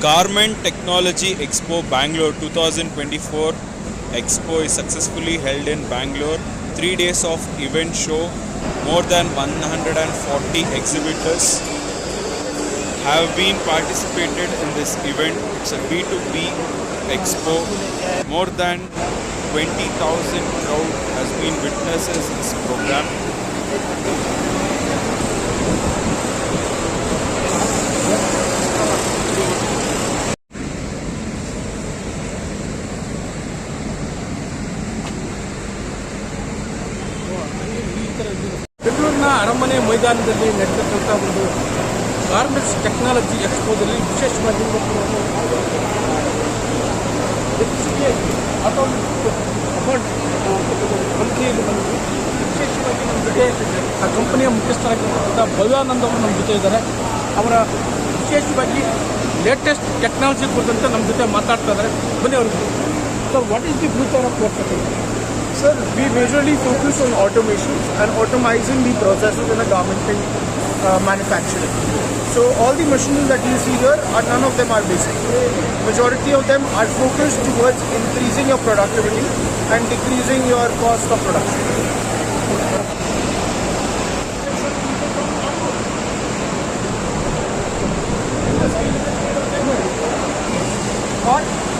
Garment Technology Expo Bangalore 2024 Expo is successfully held in Bangalore. Three days of event show. More than 140 exhibitors have been participated in this event. It's a B2B expo. More than 20,000 crowd has been witnesses this program. ಬೆಂಗಳೂರಿನ ಅರಮನೆ ಮೈದಾನದಲ್ಲಿ ನಡೆತಕ್ಕಂಥ ಒಂದು garments technology ಎಕ್ಸ್ಪೋದಲ್ಲಿ ವಿಶೇಷವಾಗಿ ಕಂಪ್ನಿಯಲ್ಲಿ ಬಂದು ವಿಶೇಷವಾಗಿ ನಮ್ಮ ಜೊತೆ ಆ ಕಂಪನಿಯ ಮುಖ್ಯಸ್ಥರಾಗಿರ್ತಕ್ಕಂಥ ಭವ್ಯಾನಂದ್ ಅವರು ನಮ್ಮ ಜೊತೆ ಇದ್ದಾರೆ. ಅವರ ವಿಶೇಷವಾಗಿ ಲೇಟೆಸ್ಟ್ ಟೆಕ್ನಾಲಜಿ ಕುರಿತಂತೆ ನಮ್ಮ ಜೊತೆ ಮಾತಾಡ್ತಾ ಇದ್ದಾರೆ. ಬನ್ನಿ ಅವ್ರಿಗೆ sir what is the future of work Sir, we majorly focus on automation and automizing the processes in a garmenting uh, manufacturing. So all the machines that you see here, are, none of them are basic. Majority of them are focused towards increasing your productivity and decreasing your cost of production.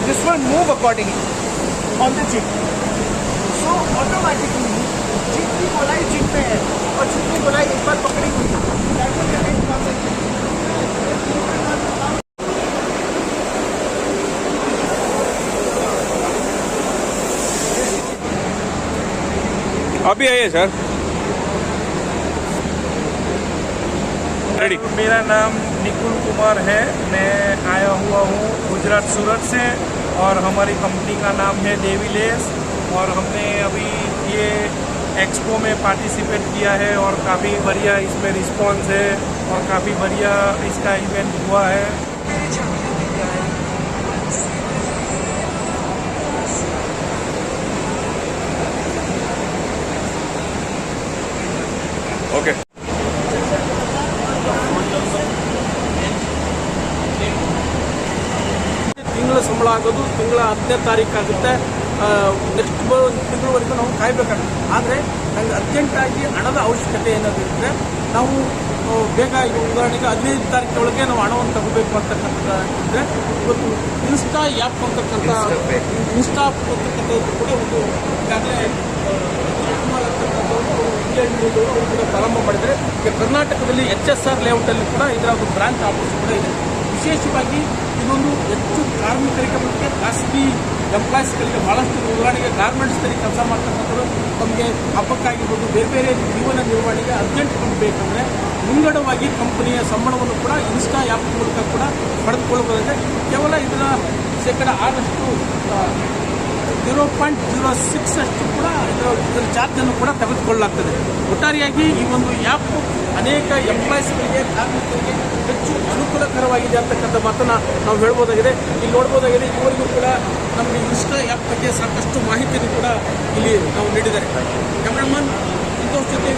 This will move accordingly on the chip. So automatically जितनी गोलाई है और जितनी गोलाई एक बार पकड़ी हुई है. अभी आइए सर। रेडी मेरा नाम निकुल कुमार है। मैं आया हुआ हूँ गुजरात सूरत से और हमारी कंपनी का नाम है देवी लेस। और हमने अभी ये एक्सपो में पार्टिसिपेट किया है और काफ़ी बढ़िया इसमें रिस्पांस है और काफ़ी बढ़िया इसका इवेंट हुआ है ಓಕೆ ತಿಂಗಳ ಸಂಬಳ ಆಗೋದು ತಿಂಗಳ ಹತ್ತನೇ ತಾರೀಕು ಆಗುತ್ತೆ ನೆಕ್ಸ್ಟ್ ತಿಂಗಳವರೆಗೂ ನಾವು ಕಾಯಬೇಕಾಗುತ್ತೆ. ಆದರೆ ನನಗೆ ಅರ್ಜೆಂಟಾಗಿ ಹಣದ ಅವಶ್ಯಕತೆ ಏನಾದರೂ ಇದ್ದರೆ ನಾವು ಬೇಗ ಈಗ ಉದಾಹರಣೆಗೆ ಹದಿನೈದು ತಾರೀಕಿನೊಳಗೆ ನಾವು ಹಣವನ್ನು ತಗೋಬೇಕು ಅಂತಕ್ಕಂಥ ಇದ್ದರೆ ಇವತ್ತು ಇನ್ಸ್ಟಾ ಆ್ಯಪ್ ಅಂತಕ್ಕಂಥ ಇನ್ಸ್ಟಾ ಅಂತಕ್ಕಂಥದ್ದು ಕೂಡ ಒಂದು ಈಗಾಗಲೇ ಆ, ಶಿವಕುಮಾರ್ ಇಂಗ್ಲೆಂಡ್ ಅವರು ಕೂಡ ಪ್ರಾರಂಭ ಮಾಡಿದರೆ ಈಗ ಕರ್ನಾಟಕದಲ್ಲಿ ಎಚ್ ಎಸ್ ಆರ್ ಲೇಔಟಲ್ಲಿ ಕೂಡ ಇದರ ಒಂದು ಬ್ರಾಂಚ್ ಆಫೀಸ್ ಕೂಡ ಇದೆ. ವಿಶೇಷವಾಗಿ ಇದೊಂದು ಹೆಚ್ಚು ಕಾರ್ಮಿಕರಿಗೆ ಮತ್ತು ಖಾಸಗಿ ಎಂಪ್ಲಾಯ್ಸ್ಗಳಿಗೆ ಬಹಳಷ್ಟು ಉದಾಹರಣೆಗೆ ಗಾರ್ಮೆಂಟ್ಸ್ನಲ್ಲಿ ಕೆಲಸ ಮಾಡ್ತಕ್ಕಂಥವ್ರು ತಮಗೆ ಹಬ್ಬಕ್ಕಾಗಿರ್ಬೋದು, ಬೇರೆ ಬೇರೆ ಜೀವನ ನಿರ್ವಹಣೆಗೆ ಅರ್ಜೆಂಟ್ ಬೇಕಂದರೆ ಮುಂಗಡವಾಗಿ ಕಂಪನಿಯ ಸಂಬಳವನ್ನು ಕೂಡ ಇನ್ಸ್ಟಾ ಆ್ಯಪ್ ಮೂಲಕ ಕೂಡ ಪಡೆದುಕೊಳ್ಳಬಹುದಾಗಿದೆ. ಕೇವಲ ಇದರ ಶೇಕಡ ಆರಷ್ಟು ಜೀರೋ ಪಾಯಿಂಟ್ ಜೀರೋ ಸಿಕ್ಸ್ ಅಷ್ಟು ಕೂಡ ಇದರ ಇದರ ಚಾರ್ಜನ್ನು ಕೂಡ ತೆಗೆದುಕೊಳ್ಳಲಾಗ್ತದೆ. ಒಟ್ಟಾರೆಯಾಗಿ ಈ ಒಂದು ಆ್ಯಪ್ ಅನೇಕ ಎಂಪ್ಲಾಯ್ಸ್ಗಳಿಗೆ, ಕಾರ್ಮಿಕರಿಗೆ ಹೆಚ್ಚು ಅನುಕೂಲಕರವಾಗಿದೆ ಅಂತಕ್ಕಂಥ ಮಾತನ್ನು ನಾವು ಹೇಳ್ಬೋದಾಗಿದೆ. ಇಲ್ಲಿ ನೋಡ್ಬೋದಾಗಿದೆ ಇವರಿಗೂ ಕೂಡ ನಮಗೆ ಇಷ್ಟ ಆ್ಯಪ್ ಬಗ್ಗೆ ಸಾಕಷ್ಟು ಮಾಹಿತಿಯನ್ನು ಕೂಡ ಇಲ್ಲಿ ನಾವು ನೀಡಿದ್ದಾರೆ. ಕ್ಯಾಮ್ರಾಮನ್ ಸಂತೋಷ್ ಜೊತೆ